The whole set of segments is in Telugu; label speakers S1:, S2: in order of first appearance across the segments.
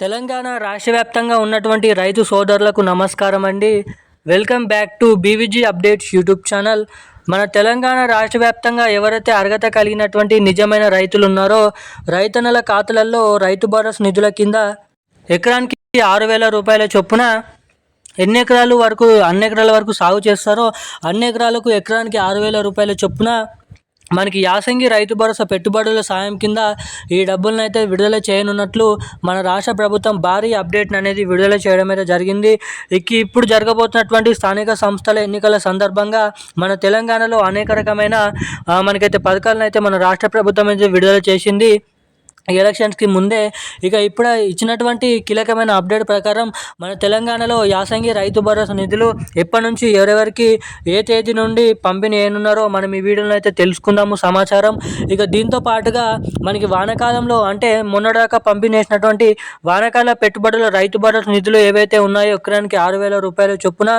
S1: తెలంగాణ రాష్ట్ర వ్యాప్తంగా ఉన్నటువంటి రైతు సోదరులకు నమస్కారం అండి welcome back to BVG updates YouTube channel. మన తెలంగాణ రాష్ట్ర వ్యాప్తంగా ఎవరైతే అర్హత కలిగినటువంటి నిజమైన రైతులు ఉన్నారో రైతన్నల ఖాతాలలో రైతు భరోసా నిధుల కింద ఎకరానికి ఆరు వేల రూపాయల చొప్పున ఎన్ని ఎకరాలు వరకు అన్ని ఎకరాల వరకు సాగు చేస్తారో అన్ని ఎకరాలకు ఎకరానికి ఆరు వేల రూపాయల చొప్పున మనకి యాసంగి రైతు భరోసా పెట్టుబడుల సాయం కింద ఈ డబ్బులను అయితే విడుదల చేయనున్నట్లు మన రాష్ట్ర ప్రభుత్వం భారీ అప్డేట్ అనేది విడుదల చేయడం అయితే జరిగింది. ఇక ఇప్పుడు జరగబోతున్నటువంటి స్థానిక సంస్థల ఎన్నికల సందర్భంగా మన తెలంగాణలో అనేక రకమైన మనకైతే పథకాలను అయితే మన రాష్ట్ర ప్రభుత్వం అయితే విడుదల చేసింది. ఎలక్షన్స్కి ముందే ఇక ఇప్పుడు ఇచ్చినటువంటి కీలకమైన అప్డేట్ ప్రకారం మన తెలంగాణలో యాసంగి రైతు భరోసా నిధులు ఎప్పటి నుంచి ఎవరెవరికి ఏ తేదీ నుండి పంపిణీ ఏనున్నారో మనం ఈ వీడియోలో అయితే తెలుసుకుందాము సమాచారం. ఇక దీంతో పాటుగా మనకి వానాకాలంలో అంటే మొన్నదాకా పంపిణీ చేసినటువంటి వానకాల పెట్టుబడుల రైతు భరోసా నిధులు ఏవైతే ఉన్నాయో ఎకరానికి ఆరు వేల రూపాయలు చొప్పున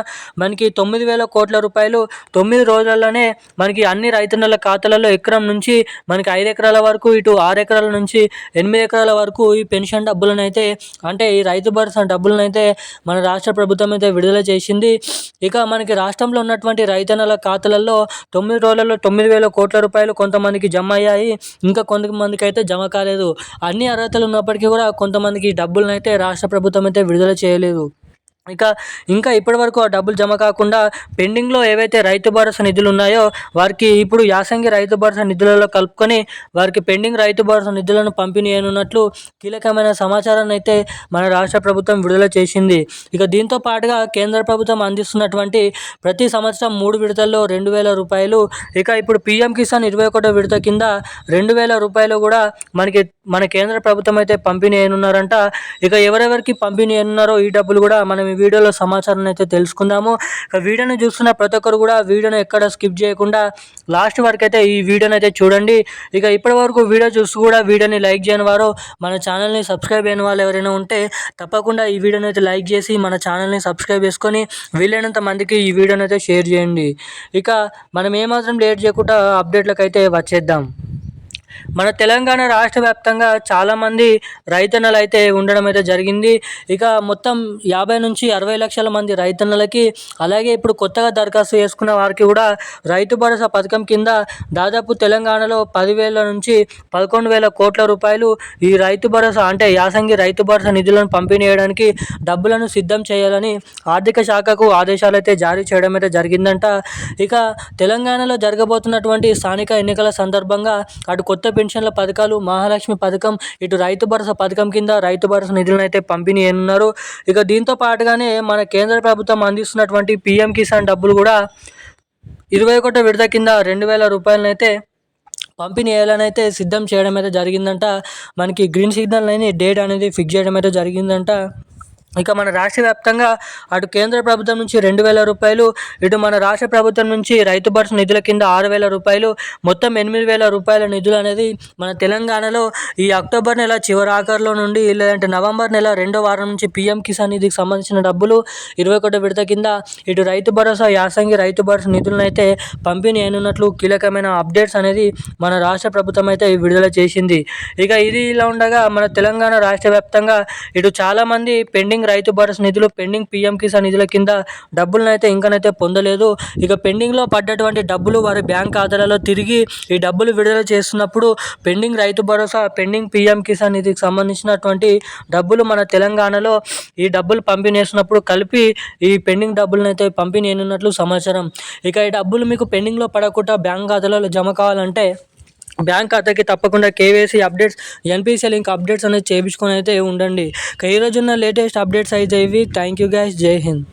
S1: మనకి తొమ్మిది వేల కోట్ల రూపాయలు తొమ్మిది రోజుల్లోనే మనకి అన్ని రైతన్నల ఖాతాలలో ఎకరం నుంచి మనకి ఐదు ఎకరాల వరకు ఇటు ఆరు ఎకరాల నుంచి ఎనిమిది ఎకరాల వరకు ఈ పెన్షన్ డబ్బులను అయితే అంటే ఈ రైతు భరోసా డబ్బులను అయితే మన రాష్ట్ర ప్రభుత్వం అయితే విడుదల చేసింది. ఇక మనకి రాష్ట్రంలో ఉన్నటువంటి రైతన్నల ఖాతాలలో తొమ్మిది రోజులలో తొమ్మిది వేల కోట్ల రూపాయలు కొంతమందికి జమ అయ్యాయి. ఇంకా కొంతమందికి అయితే జమ కాలేదు. అన్ని అర్హతలు ఉన్నప్పటికీ కూడా కొంతమందికి డబ్బులను అయితే రాష్ట్ర ప్రభుత్వం అయితే విడుదల చేయలేదు. ఇక ఇంకా ఇప్పటి వరకు ఆ డబ్బులు జమ కాకుండా పెండింగ్లో ఏవైతే రైతు భరోసా నిధులు ఉన్నాయో వారికి ఇప్పుడు యాసంగి రైతు భరోసా నిధులలో కలుపుకొని వారికి పెండింగ్ రైతు భరోసా నిధులను పంపిణీ అయినట్లు కీలకమైన సమాచారాన్ని అయితే మన రాష్ట్ర ప్రభుత్వం విడుదల చేసింది. ఇక దీంతో పాటుగా కేంద్ర ప్రభుత్వం అందిస్తున్నటువంటి ప్రతి సంవత్సరం మూడు విడతల్లో రెండు వేల రూపాయలు ఇక ఇప్పుడు పీఎం కిసాన్ ఇరవై ఒకటో విడత కింద రెండు వేల రూపాయలు కూడా మనకి మన కేంద్ర ప్రభుత్వం అయితే పంపిణీ చేయనున్నారంట. ఇక ఎవరెవరికి పంపిణీ చేయనున్నారో ఈ డబ్బులు కూడా మనం ఈ వీడియోలో సమాచారం అయితే తెలుసుకుందాము. వీడియోని చూస్తున్న ప్రతి ఒక్కరు కూడా వీడియోను ఎక్కడ స్కిప్ చేయకుండా లాస్ట్ వరకు అయితే ఈ వీడియోని అయితే చూడండి. ఇక ఇప్పటి వరకు వీడియో చూస్తూ కూడా వీడియోని లైక్ చేయని వారు మన ఛానల్ని సబ్స్క్రైబ్ అయిన వాళ్ళు ఎవరైనా ఉంటే తప్పకుండా ఈ వీడియోని అయితే లైక్ చేసి మన ఛానల్ని సబ్స్క్రైబ్ చేసుకొని వీలైనంత మందికి ఈ వీడియోని అయితే షేర్ చేయండి. ఇక మనం ఏమాత్రం లేట్ చేయకుండా అప్డేట్లకు అయితే వచ్చేద్దాం. మన తెలంగాణ రాష్ట్ర వ్యాప్తంగా చాలామంది రైతన్నలు అయితే ఉండడం అయితే జరిగింది. ఇక మొత్తం యాభై నుంచి అరవై లక్షల మంది రైతన్నలకి అలాగే ఇప్పుడు కొత్తగా దరఖాస్తు చేసుకున్న వారికి కూడా రైతు భరోసా పథకం కింద దాదాపు తెలంగాణలో పదివేల నుంచి పదకొండు వేల కోట్ల రూపాయలు ఈ రైతు భరోసా అంటే యాసంగి రైతు భరోసా నిధులను పంపిణీ చేయడానికి డబ్బులను సిద్ధం చేయాలని ఆర్థిక శాఖకు ఆదేశాలు అయితే జారీ చేయడం అయితే జరిగిందంట. ఇక తెలంగాణలో జరగబోతున్నటువంటి స్థానిక ఎన్నికల సందర్భంగా అటు కొత్త కొత్త పెన్షన్ల పథకాలు మహాలక్ష్మి పథకం ఇటు రైతు భరోసా పథకం కింద రైతు భరోసా నిధులను అయితే పంపిణీ అన్నారు ఇక దీంతో పాటుగానే మన కేంద్ర ప్రభుత్వం అందిస్తున్నటువంటి పిఎం కిసాన్ డబ్బులు కూడా ఇరవై ఒకటో విడత కింద రెండు వేల రూపాయలనైతే పంపిణీ చేయాలని అయితే సిద్ధం చేయడం అయితే జరిగిందంట. మనకి గ్రీన్ సిగ్నల్ అని డేట్ అనేది ఫిక్స్ చేయడం అయితే జరిగిందంట. ఇక మన రాష్ట్ర వ్యాప్తంగా అటు కేంద్ర ప్రభుత్వం నుంచి రెండు వేల రూపాయలు ఇటు మన రాష్ట్ర ప్రభుత్వం నుంచి రైతు భరోసా నిధుల కింద ఆరు వేల రూపాయలు మొత్తం ఎనిమిది వేల రూపాయల నిధులు అనేది మన తెలంగాణలో ఈ అక్టోబర్ నెల చివరి ఆఖరిలో నుండి లేదంటే నవంబర్ నెల రెండో వారం నుంచి పీఎం కిసాన్ నిధికి సంబంధించిన డబ్బులు ఇరవై ఒకటి విడత కింద ఇటు రైతు భరోసా యాసంగి రైతు భరోసా నిధులను అయితే పంపిణీ అయినట్లు కీలకమైన అప్డేట్స్ అనేది మన రాష్ట్ర ప్రభుత్వం అయితే విడుదల చేసింది. ఇక ఇది ఇలా ఉండగా మన తెలంగాణ రాష్ట్ర వ్యాప్తంగా ఇటు చాలామంది పెండింగ్ పెండింగ్ రైతు భరోసా నిధులు పెండింగ్ పీఎం కిసాన్ నిధుల కింద డబ్బులనైతే ఇంకనైతే పొందలేదు. ఇక పెండింగ్లో పడ్డటువంటి డబ్బులు వారి బ్యాంక్ ఖాతాలలో తిరిగి ఈ డబ్బులు విడుదల చేస్తున్నప్పుడు pending Rythu Bharosa pending PM Kisan నిధికి సంబంధించినటువంటి డబ్బులు మన తెలంగాణలో ఈ డబ్బులు పంపిణీ చేసినప్పుడు కలిపి ఈ పెండింగ్ డబ్బులను అయితే పంపిణీ చేయనున్నట్లు సమాచారం. ఇక ఈ డబ్బులు మీకు పెండింగ్లో పడకుండా బ్యాంక్ ఖాతాలలో జమ కావాలంటే బ్యాంక్ ఖాతాకి తప్పకుండా KYC updates NPC link updates అనేది చేయించుకొని అయితే ఉండండి. ఈ రోజున్న లేటెస్ట్ అప్డేట్స్ అయితే ఇవి. Thank you guys. Jai Hind.